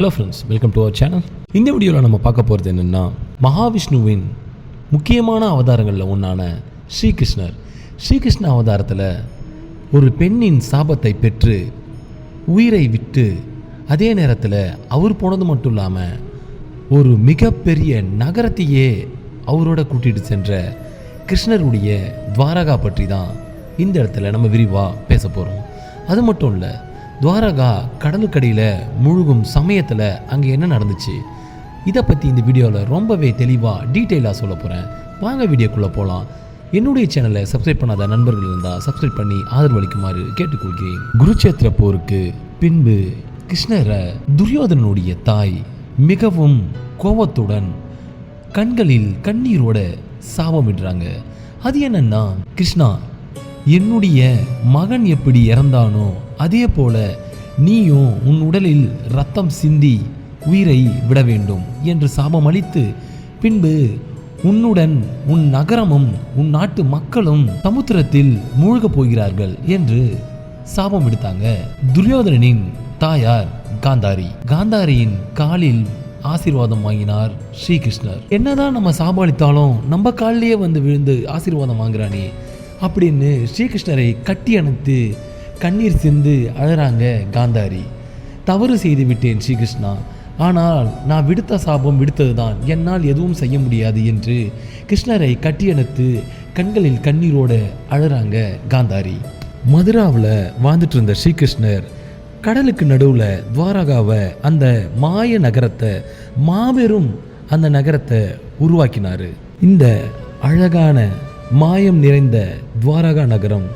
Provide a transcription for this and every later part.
Hello friends welcome to our channel இந்த வீடியோவில் நம்ம பார்க்க போகிறது என்னென்னா மகாவிஷ்ணுவின் முக்கியமான அவதாரங்களில் ஒன்றான ஸ்ரீகிருஷ்ணர். ஸ்ரீகிருஷ்ண அவதாரத்தில் ஒரு பெண்ணின் சாபத்தை பெற்று உயிரை விட்டு அதே நேரத்தில் அவர் போனது மட்டும் இல்லாமல் ஒரு மிகப்பெரிய நகரத்தையே அவரோட கூட்டிகிட்டு சென்ற கிருஷ்ணருடைய துவாரகா பற்றி தான் இந்த இடத்துல நம்ம விரிவாக பேச போகிறோம் அது மட்டும் இல்லை துவாரகா கடலுக்கடியில் முழுகும் சமயத்தில் அங்கே என்ன நடந்துச்சு? இதை பற்றி இந்த வீடியோவில் ரொம்பவே தெளிவாக டீட்டெயிலாக சொல்ல போகிறேன் வாங்க வீடியோக்குள்ளே போகலாம் என்னுடைய சேனலை சப்ஸ்கிரைப் பண்ணாத நண்பர்கள் இருந்தால் சப்ஸ்கிரைப் பண்ணி ஆதரவளிக்குமாறு கேட்டுக்கொள்கிறேன். குருச்சேத்திர போருக்கு பின்பு கிருஷ்ணரை துரியோதனனுடைய தாய் மிகவும் கோபத்துடன் கண்களில் கண்ணீரோட சாபமிடுறாங்க அது என்னன்னா கிருஷ்ணா என்னுடைய மகன் எப்படி இறந்தானோ அதே போல நீயும் உன் உடலில் ரத்தம் சிந்தி உயிரை விட வேண்டும் என்று சாபம் அளித்து பின்பு உன்னுடன் உன் நகரமும் உன் நாட்டு மக்களும் சமுத்திரத்தில் மூழ்கப் போகிறார்கள் என்று சாபம் விடுத்தாங்க துரியோதனனின் தாயார் காந்தாரி. காந்தாரியின் காலில் ஆசீர்வாதம் வாங்கினார் ஸ்ரீகிருஷ்ணர். என்னதான் நம்ம சாபம் அளித்தாலும் நம்ம காலிலேயே வந்து விழுந்து ஆசீர்வாதம் வாங்குறானே அப்படின்னு ஸ்ரீகிருஷ்ணரை கட்டி அணைத்து கண்ணீர் சிந்து அழறாங்க காந்தாரி. தவறு செய்து விட்டேன் ஸ்ரீகிருஷ்ணா. ஆனால் நான் விடுத்த சாபம் விடுத்ததுதான். என்னால் எதுவும் செய்ய முடியாது என்று கிருஷ்ணரை கட்டியணைத்து கண்களில் கண்ணீரோட அழறாங்க காந்தாரி. மதுராவில் வாழ்ந்துட்டு இருந்த ஸ்ரீகிருஷ்ணர் கடலுக்கு நடுவில் துவாரகாவை அந்த மாய நகரத்தை மாபெரும் அந்த நகரத்தை உருவாக்கினார். இந்த அழகான மாயம் நிறைந்த துவாரகா நகரம்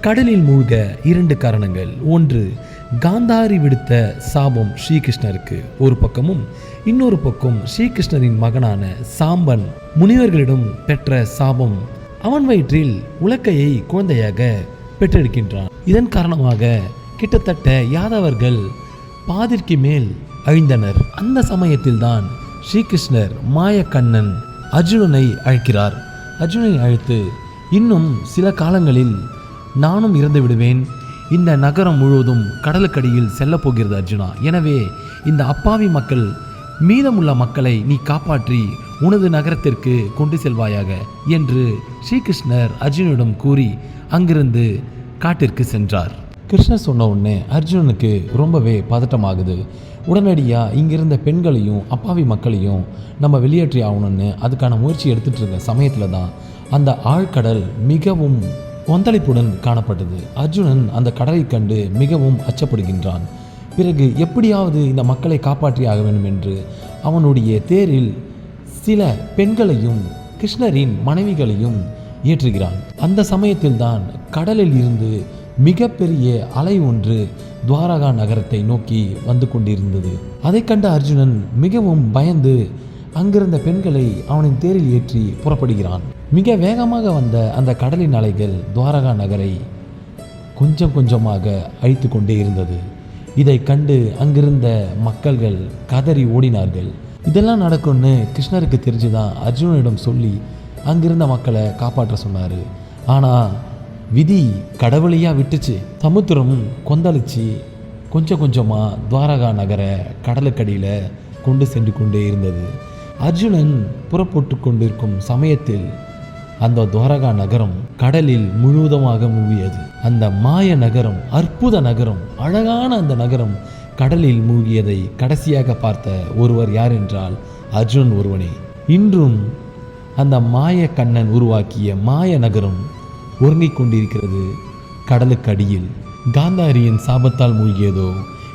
கடலில் மூழ்க இரண்டு காரணங்கள். ஒன்று காந்தாரி விடுத்த சாபம் ஸ்ரீகிருஷ்ணருக்கு. ஒரு பக்கமும் இன்னொரு பக்கம் ஸ்ரீகிருஷ்ணரின் மகனான சாம்பன் முனிவர்களிடம் பெற்ற சாபம். அவன் வயிற்றில் உலக்கையை குழந்தையாக பெற்றெடுக்கின்றான். இதன் காரணமாக கிட்டத்தட்ட யாதவர்கள் பாதிற்கு மேல் அழிந்தனர். அந்த சமயத்தில்தான் ஸ்ரீகிருஷ்ணர் மாயக்கண்ணன் அர்ஜுனனை அழைக்கிறார். அர்ஜுனனை அழைத்து இன்னும் சில காலங்களில் நானும் இறந்து விடுவேன். இந்த நகரம் முழுவதும் கடலுக்கடியில் செல்லப் போகிறது அர்ஜுனா. எனவே இந்த அப்பாவி மக்கள் மீதமுள்ள மக்களை நீ காப்பாற்றி உனது நகரத்திற்கு கொண்டு செல்வாயாக என்று ஸ்ரீகிருஷ்ணர் அர்ஜுனிடம் கூறி அங்கிருந்து காட்டிற்கு சென்றார். கிருஷ்ணர் சொன்ன உடனே அர்ஜுனனுக்கு ரொம்பவே பதட்டமாகுது. உடனடியாக இங்கிருந்த பெண்களையும் அப்பாவி மக்களையும் நம்ம வெளியேற்றி ஆகணும்னு அதுக்கான முயற்சி எடுத்துகிட்டு இருந்த சமயத்தில் தான் அந்த ஆழ்கடல் மிகவும் கொந்தளிப்புடன் காணப்பட்டது. அர்ஜுனன் அந்த கடலை கண்டு மிகவும் அச்சப்படுகின்றான். பிறகு எப்படியாவது இந்த மக்களை காப்பாற்றியாக வேண்டும் என்று அவனுடைய தேரில் சில பெண்களையும் கிருஷ்ணரின் மனைவிகளையும் ஏற்றுகிறான். அந்த சமயத்தில்தான் கடலில் இருந்து மிகப்பெரிய அலை ஒன்று துவாரகா நகரத்தை நோக்கி வந்து கொண்டிருந்தது. அதை கண்ட அர்ஜுனன் மிகவும் பயந்து அங்கிருந்த பெண்களை அவனின் தேரில் ஏற்றி புறப்படுகிறான். மிக வேகமாக வந்த அந்த கடலின் அலைகள் துவாரகா நகரை கொஞ்சம் கொஞ்சமாக அழித்து கொண்டே இருந்தது. இதை கண்டு அங்கிருந்த மக்கள்கள் கதறி ஓடினார்கள். இதெல்லாம் நடக்கும்னு கிருஷ்ணருக்கு தெரிஞ்சுதான் அர்ஜுனனிடம் சொல்லி அங்கிருந்த மக்களை காப்பாற்ற சொன்னார். ஆனால் விதி கடவுளையாக விட்டுச்சு. சமுத்திரம் கொந்தளிச்சு கொஞ்சம் கொஞ்சமாக துவாரகா நகரை கடலுக்கடியில் கொண்டு சென்று கொண்டே இருந்தது. அர்ஜுனன் புறப்பட்டு கொண்டிருக்கும் சமயத்தில் அந்த துவாரகா நகரம் கடலில் முழுவதுமாக மூழ்கியது. அந்த மாய நகரம் அற்புத நகரம் அழகான அந்த நகரம் கடலில் மூழ்கியதை கடைசியாக பார்த்த ஒருவர் யார் என்றால் அர்ஜுனன் ஒருவனே. இன்றும் அந்த மாய கண்ணன் உருவாக்கிய மாய நகரம் ஒருங்கிக் கொண்டிருக்கிறது கடலுக்கு அடியில். காந்தாரியின் சாபத்தால் மூழ்கியதோ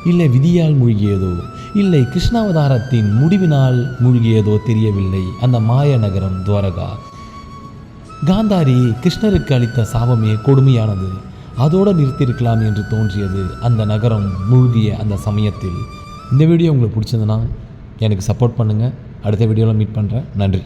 இல்லை விதியால் மூழ்கியதோ இல்லை கிருஷ்ணாவதாரத்தின் முடிவினால் மூழ்கியதோ தெரியவில்லை. அந்த மாய நகரம் துவாரகா. காந்தாரி கிருஷ்ணருக்கு அளித்த சாபமே கொடுமையானது. அதோடு நிறுத்தியிருக்கலாம் என்று தோன்றியது அந்த நகரம் மூழ்கிய அந்த சமயத்தில். இந்த வீடியோ உங்களுக்கு பிடிச்சதுன்னா எனக்கு சப்போர்ட் பண்ணுங்கள் அடுத்த வீடியோவில் மீட் பண்ணுறேன் நன்றி.